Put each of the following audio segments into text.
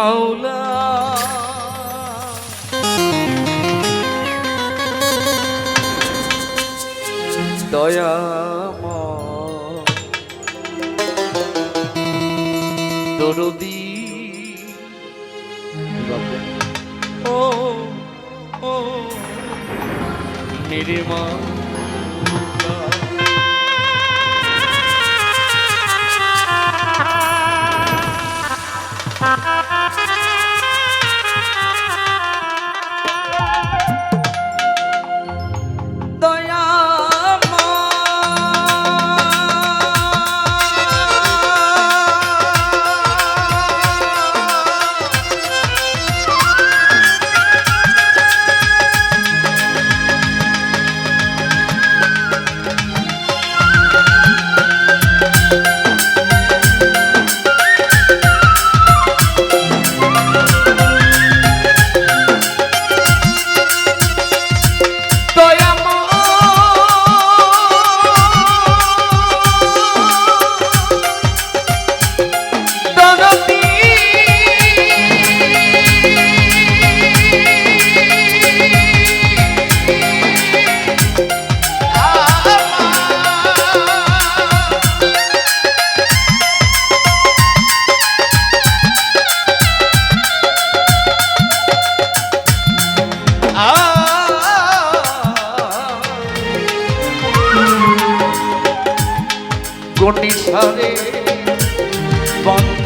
মাওলা। দয়াময়। দরদি। ও ও। মেরে respond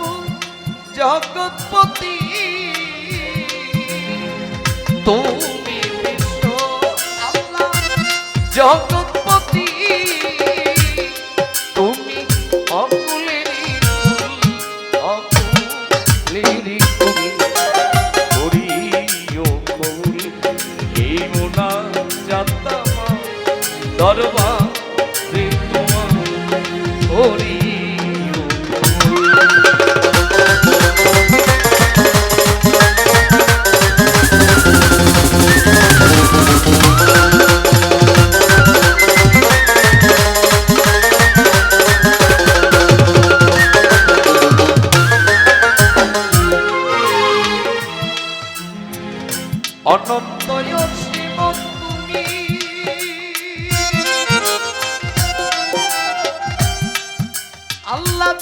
প্রভু জগৎপতি তুমি বিশ্ব জগৎপতি তুমি কৌল, এই মোনা দরবার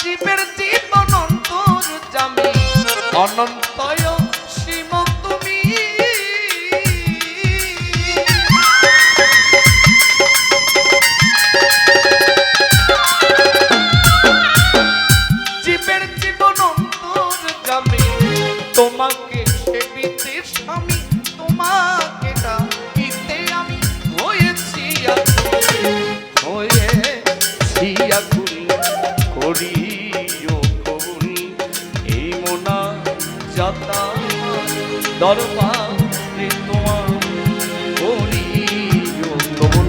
জীবের জীবন অন্তর জামি। অনন্তয় করিও কবুল এই মোনা যাতা দরবারে তোমার করিও কবুল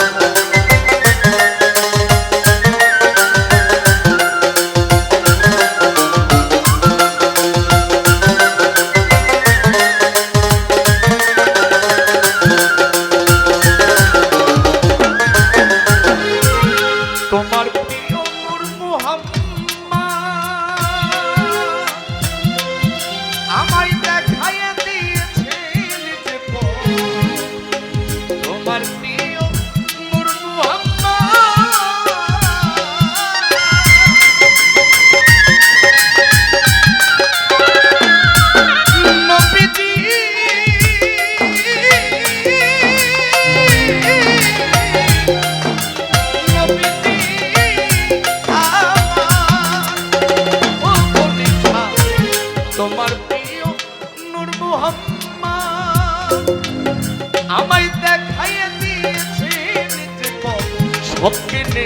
মুহাম্মদ আমায় দেখাইয়া দিয়েছে সবকে নে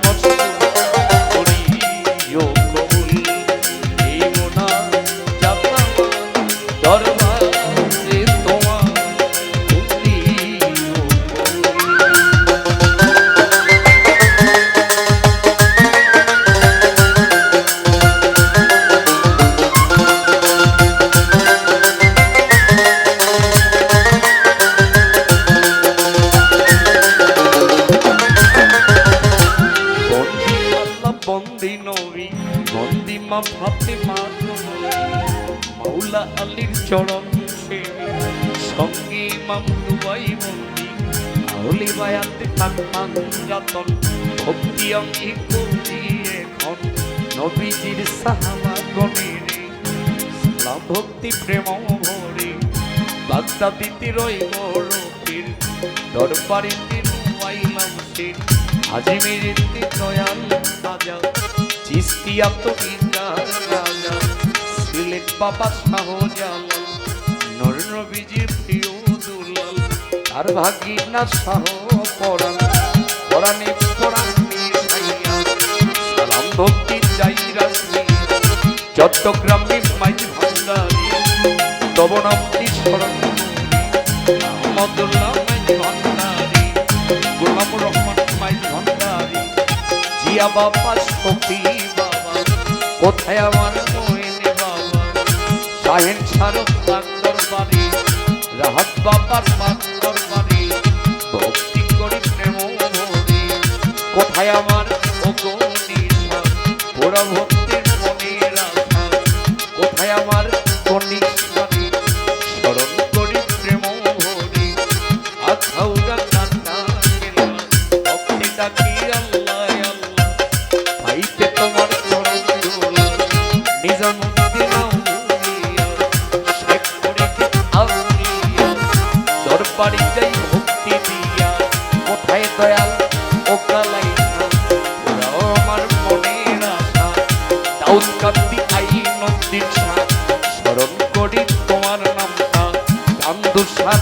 বন্দি মা ফাতেমা মাওলা আলীর চরণ সঙ্গী ইমাম দুবাই বন্দি আউলি বায়াতে তাকমান যাতন ভক্তি অঙ্গি করি এখন নবীজির সাহাবা গণের ভক্তি প্রেম ভরে বাগদা দিতে রই দরবারে তিন পাইলাম সেন আজমির দয়াল রাজা চিস্তিয়া তো রাজা সিলেট বাবা শাহ জালাল নর নবীজির প্রিয় দুলাল তার শাহ পরাণ, পরাণে পরাণ চট্টগ্রামে মাই ভান্ডারি। স্মরণ আহমদুল্লাহ জিয়া বাবা শফি বাবা, কোথায় আমার মোহিনী বাবা? শাহেন বাড়ি ভক্তি করি প্রেম কোথায় আমার অগণী পুরা ভক্তির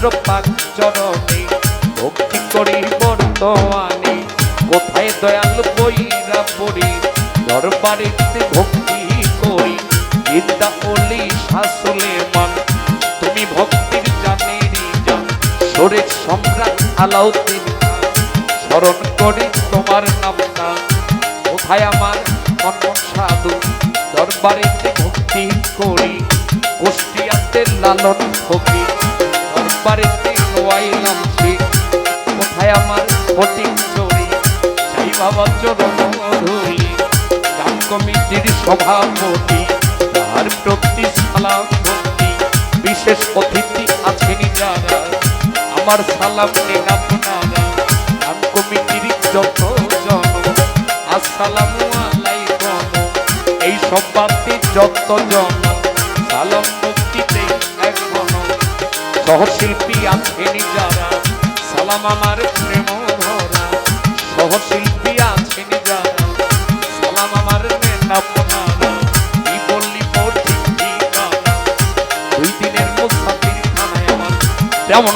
সার পাক চরণে ভক্তি করি বর্তমানে। কোথায় দয়াল বইরা পড়ি দরবারেতে ভক্তি করি। বিদ্যা অলি শাসলে মান, তুমি ভক্তির জানেরই জান সরে সম্রাট আলাউদ্দিন স্মরণ করি তোমার নামটা। কোথায় আমার মন সাধু, দরবারেতে ভক্তি করি। কুষ্টিয়াতে লালন ফকির আমার ফটিক চড়ি চাই বাবা সভাপতি তার প্রতি সালাম ভক্তি বিশেষ অতিথি আছেন যারা আমার সালাম নেন আপনারা গান কমিটির যত জন আসসালামু আলাইকুম এই সব বাতি যত জন, সালাম সহশিল্পী আছেন যারা? সালাম আমার প্রেম ভরা। সহশিল্পী আছেন যারা? সালাম আমার নেন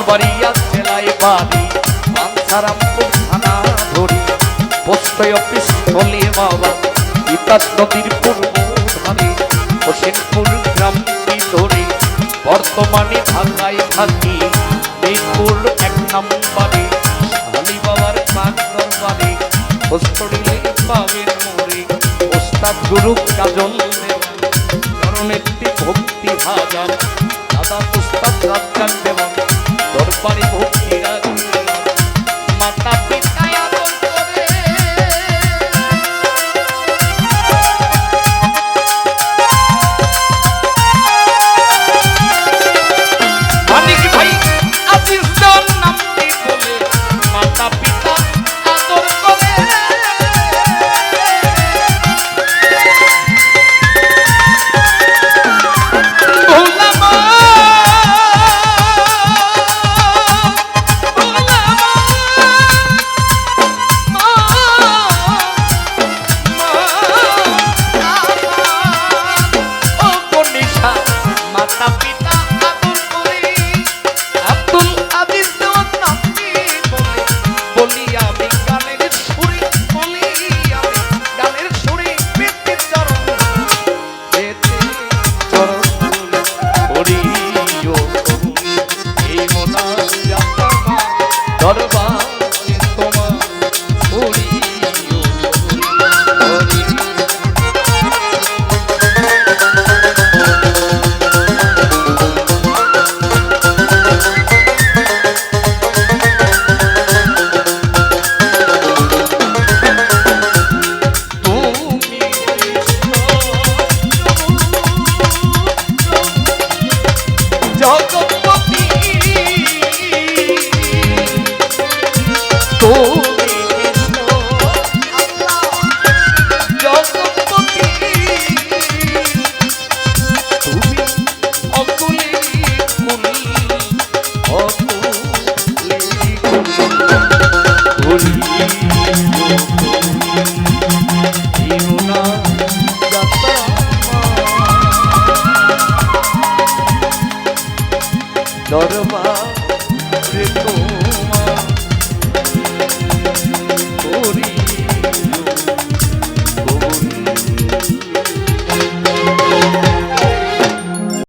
বাড়ি আছে লাই বাড়ি। থানা ধরি। পোস্ট অফিস হলে বাবা। ইতাস নদীর পূর্ব ধারে হোসেনপুর গ্রামটি ধরে? বর্তমানে ঢাকায় থাকি। মেদিনীপুর এক নম্বরে আলী বাবার কান দরবারে পোস্ট দিলে পাবেন মোরে। ওস্তাদ গুরু কাজল চরণেত্রী ভক্তি হাজার। দাদা পুস্তক রাজ্জান দেওয়ান দরবারে ভক্তি